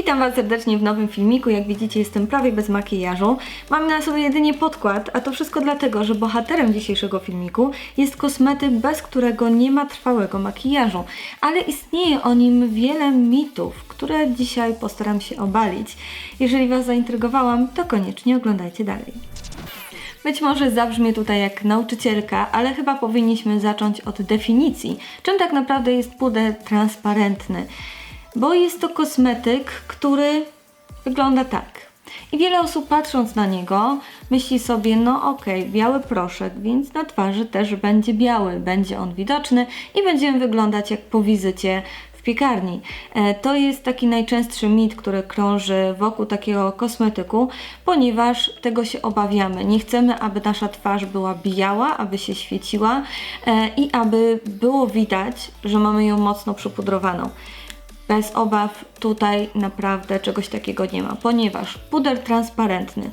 Witam Was serdecznie w nowym filmiku. Jak widzicie, jestem prawie bez makijażu. Mam na sobie jedynie podkład, a to wszystko dlatego, że bohaterem dzisiejszego filmiku jest kosmetyk, bez którego nie ma trwałego makijażu. Ale istnieje o nim wiele mitów, które dzisiaj postaram się obalić. Jeżeli Was zaintrygowałam, to koniecznie oglądajcie dalej. Być może zabrzmie tutaj jak nauczycielka, ale chyba powinniśmy zacząć od definicji. Czym tak naprawdę jest puder transparentny? Bo jest to kosmetyk, który wygląda tak. I wiele osób patrząc na niego myśli sobie, no okej, biały proszek, więc na twarzy też będzie biały, będzie on widoczny i będziemy wyglądać jak po wizycie w piekarni. E, To jest taki najczęstszy mit, który krąży wokół takiego kosmetyku, ponieważ tego się obawiamy. Nie chcemy, aby nasza twarz była biała, aby się świeciła e, i aby było widać, że mamy ją mocno przypudrowaną. Bez obaw tutaj naprawdę czegoś takiego nie ma, ponieważ puder transparentny.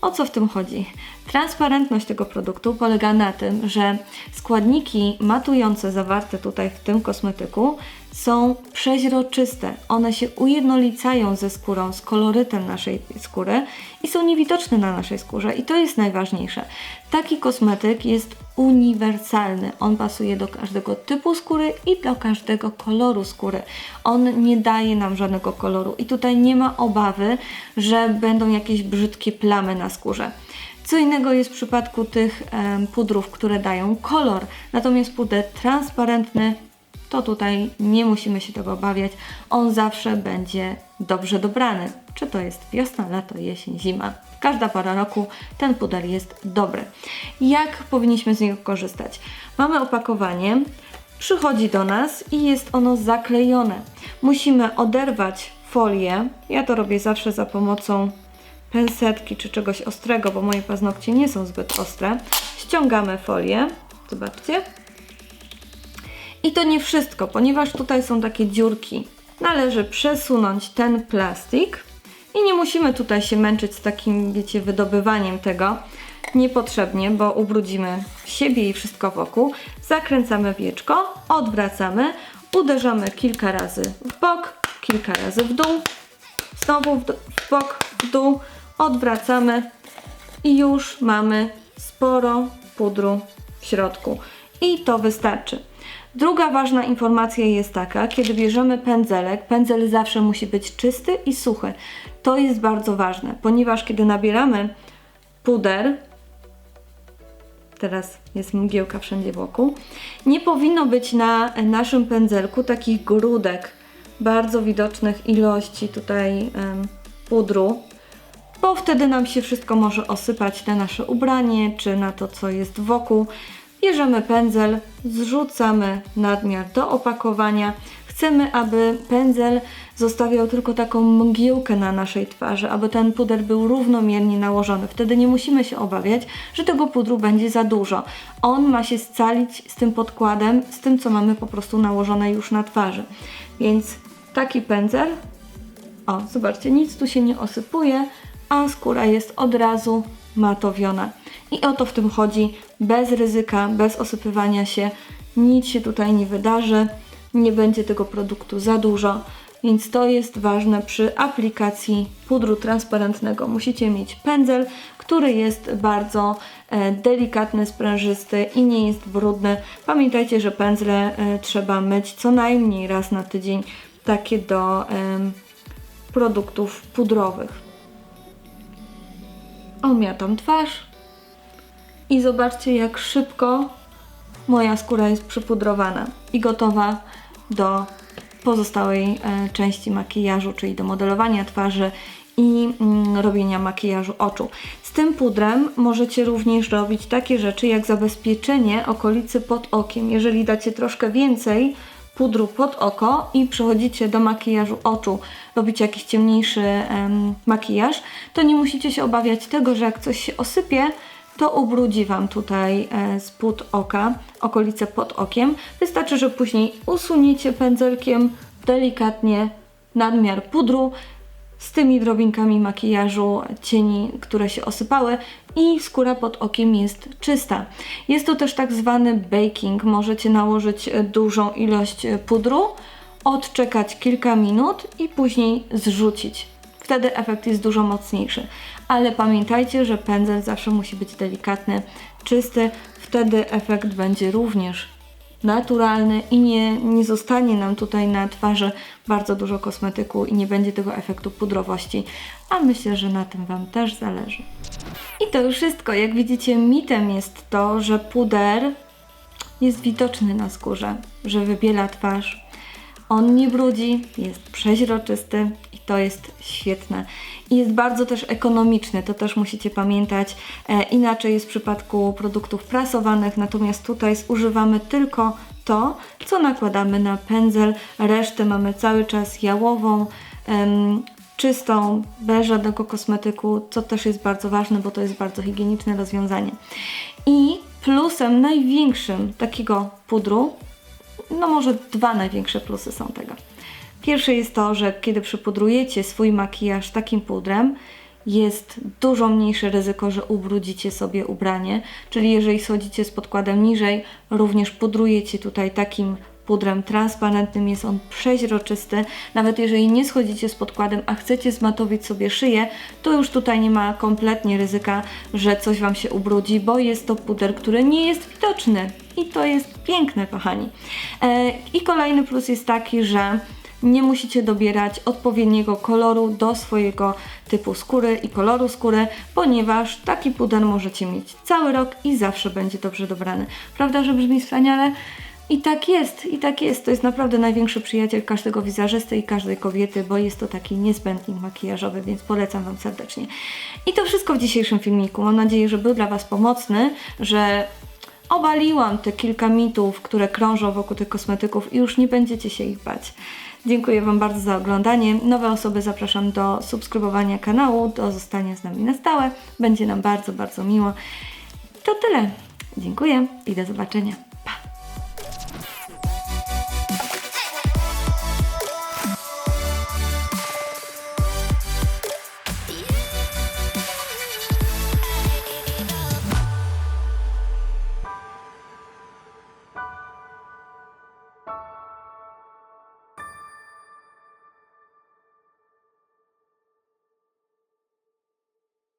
O co w tym chodzi? Transparentność tego produktu polega na tym, że składniki matujące zawarte tutaj w tym kosmetyku są przeźroczyste. One się ujednolicają ze skórą, z kolorytem naszej skóry i są niewidoczne na naszej skórze i to jest najważniejsze. Taki kosmetyk jest uniwersalny. On pasuje do każdego typu skóry i do każdego koloru skóry. On nie daje nam żadnego koloru i tutaj nie ma obawy, że będą jakieś brzydkie plamy na skórze. Co innego jest w przypadku tych pudrów, które dają kolor, natomiast puder transparentny to tutaj nie musimy się tego obawiać. On zawsze będzie dobrze dobrany. Czy to jest wiosna, lato, jesień, zima. Każda para roku ten puder jest dobry. Jak powinniśmy z niego korzystać? Mamy opakowanie, przychodzi do nas i jest ono zaklejone. Musimy oderwać folię. Ja to robię zawsze za pomocą pensetki czy czegoś ostrego, bo moje paznokcie nie są zbyt ostre. Ściągamy folię. Zobaczcie. I to nie wszystko, ponieważ tutaj są takie dziurki. Należy przesunąć ten plastik i nie musimy tutaj się męczyć z takim, wiecie, wydobywaniem tego niepotrzebnie, bo ubrudzimy siebie i wszystko wokół. Zakręcamy wieczko, odwracamy, uderzamy kilka razy w bok, kilka razy w dół, znowu w, w bok, w dół, odwracamy i już mamy sporo pudru w środku. I to wystarczy. Druga ważna informacja jest taka, kiedy bierzemy pędzelek, pędzel zawsze musi być czysty i suchy. To jest bardzo ważne, ponieważ kiedy nabieramy puder, teraz jest mgiełka wszędzie wokół, nie powinno być na naszym pędzelku takich grudek, bardzo widocznych ilości tutaj em, pudru, bo wtedy nam się wszystko może osypać na nasze ubranie czy na to, co jest wokół. Bierzemy pędzel, zrzucamy nadmiar do opakowania. Chcemy, aby pędzel zostawiał tylko taką mgiełkę na naszej twarzy, aby ten puder był równomiernie nałożony. Wtedy nie musimy się obawiać, że tego pudru będzie za dużo. On ma się scalić z tym podkładem, z tym, co mamy po prostu nałożone już na twarzy. Więc taki pędzel o, zobaczcie, nic tu się nie osypuje, a skóra jest od razu matowiona. I o to w tym chodzi, bez ryzyka, bez osypywania się, nic się tutaj nie wydarzy, nie będzie tego produktu za dużo, więc to jest ważne przy aplikacji pudru transparentnego. Musicie mieć pędzel, który jest bardzo e, delikatny, sprężysty i nie jest brudny. Pamiętajcie, że pędzle e, trzeba myć co najmniej raz na tydzień, takie do produktów pudrowych. Omiatam twarz i zobaczcie jak szybko moja skóra jest przypudrowana i gotowa do pozostałej e, części makijażu, czyli do modelowania twarzy i mm, robienia makijażu oczu. Z tym pudrem możecie również robić takie rzeczy jak zabezpieczenie okolicy pod okiem. Jeżeli dacie troszkę więcej pudru pod oko i przechodzicie do makijażu oczu, robicie jakiś ciemniejszy em, makijaż, to nie musicie się obawiać tego, że jak coś się osypie, to ubrudzi Wam tutaj e, spód oka, okolice pod okiem. Wystarczy, że później usuniecie pędzelkiem delikatnie nadmiar pudru z tymi drobinkami makijażu, cieni, które się osypały i skóra pod okiem jest czysta. Jest to też tak zwany baking. Możecie nałożyć dużą ilość pudru, odczekać kilka minut i później zrzucić. Wtedy efekt jest dużo mocniejszy. Ale pamiętajcie, że pędzel zawsze musi być delikatny, czysty, wtedy efekt będzie również naturalny i nie, nie zostanie nam tutaj na twarzy bardzo dużo kosmetyku i nie będzie tego efektu pudrowości. A myślę, że na tym Wam też zależy. I to już wszystko. Jak widzicie, mitem jest to, że puder jest widoczny na skórze, że wybiela twarz. On nie brudzi, jest przeźroczysty i to jest świetne. I jest bardzo też ekonomiczny, to też musicie pamiętać. E, inaczej jest w przypadku produktów prasowanych, natomiast tutaj zużywamy tylko to, co nakładamy na pędzel. Resztę mamy cały czas jałową, em, czystą, bez żadnego kosmetyku, co też jest bardzo ważne, bo to jest bardzo higieniczne rozwiązanie. I plusem największym takiego pudru no może dwa największe plusy są tego. Pierwsze jest to, że kiedy przypudrujecie swój makijaż takim pudrem, jest dużo mniejsze ryzyko, że ubrudzicie sobie ubranie, czyli jeżeli schodzicie z podkładem niżej, również pudrujecie tutaj takim pudrem transparentnym, jest on przeźroczysty. Nawet jeżeli nie schodzicie z podkładem, a chcecie zmatowić sobie szyję, to już tutaj nie ma kompletnie ryzyka, że coś Wam się ubrudzi, bo jest to puder, który nie jest widoczny. I to jest piękne, kochani. E, I kolejny plus jest taki, że nie musicie dobierać odpowiedniego koloru do swojego typu skóry i koloru skóry, ponieważ taki puder możecie mieć cały rok i zawsze będzie dobrze dobrany. Prawda, że brzmi wspaniale? I tak jest, i tak jest. To jest naprawdę największy przyjaciel każdego wizerzysty i każdej kobiety, bo jest to taki niezbędnik makijażowy, więc polecam Wam serdecznie. I to wszystko w dzisiejszym filmiku. Mam nadzieję, że był dla Was pomocny, że obaliłam te kilka mitów, które krążą wokół tych kosmetyków i już nie będziecie się ich bać. Dziękuję Wam bardzo za oglądanie. Nowe osoby zapraszam do subskrybowania kanału, do zostania z nami na stałe. Będzie nam bardzo, bardzo miło. To tyle. Dziękuję i do zobaczenia.